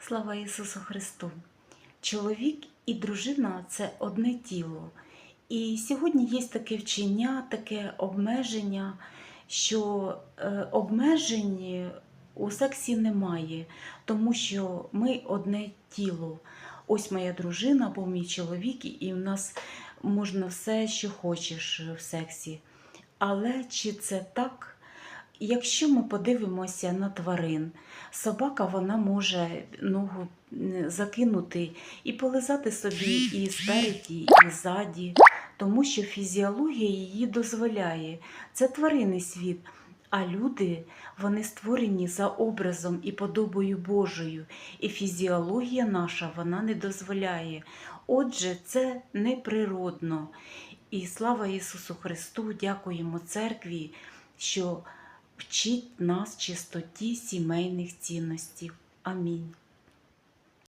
Слава Ісусу Христу! Чоловік і дружина це одне тіло. І сьогодні є таке вчення, таке обмеження, що е, обмежень у сексі немає, тому що ми одне тіло. Ось моя дружина або мій чоловік, і в нас можна все, що хочеш в сексі. Але чи це так? Якщо ми подивимося на тварин, собака вона може ногу закинути і полизати собі і спереді, і ззаді, тому що фізіологія її дозволяє. Це тваринний світ. А люди вони створені за образом і подобою Божою, і фізіологія наша вона не дозволяє. Отже, це неприродно. І слава Ісусу Христу, дякуємо церкві, що вчить нас чистоті сімейних цінностей. Амінь.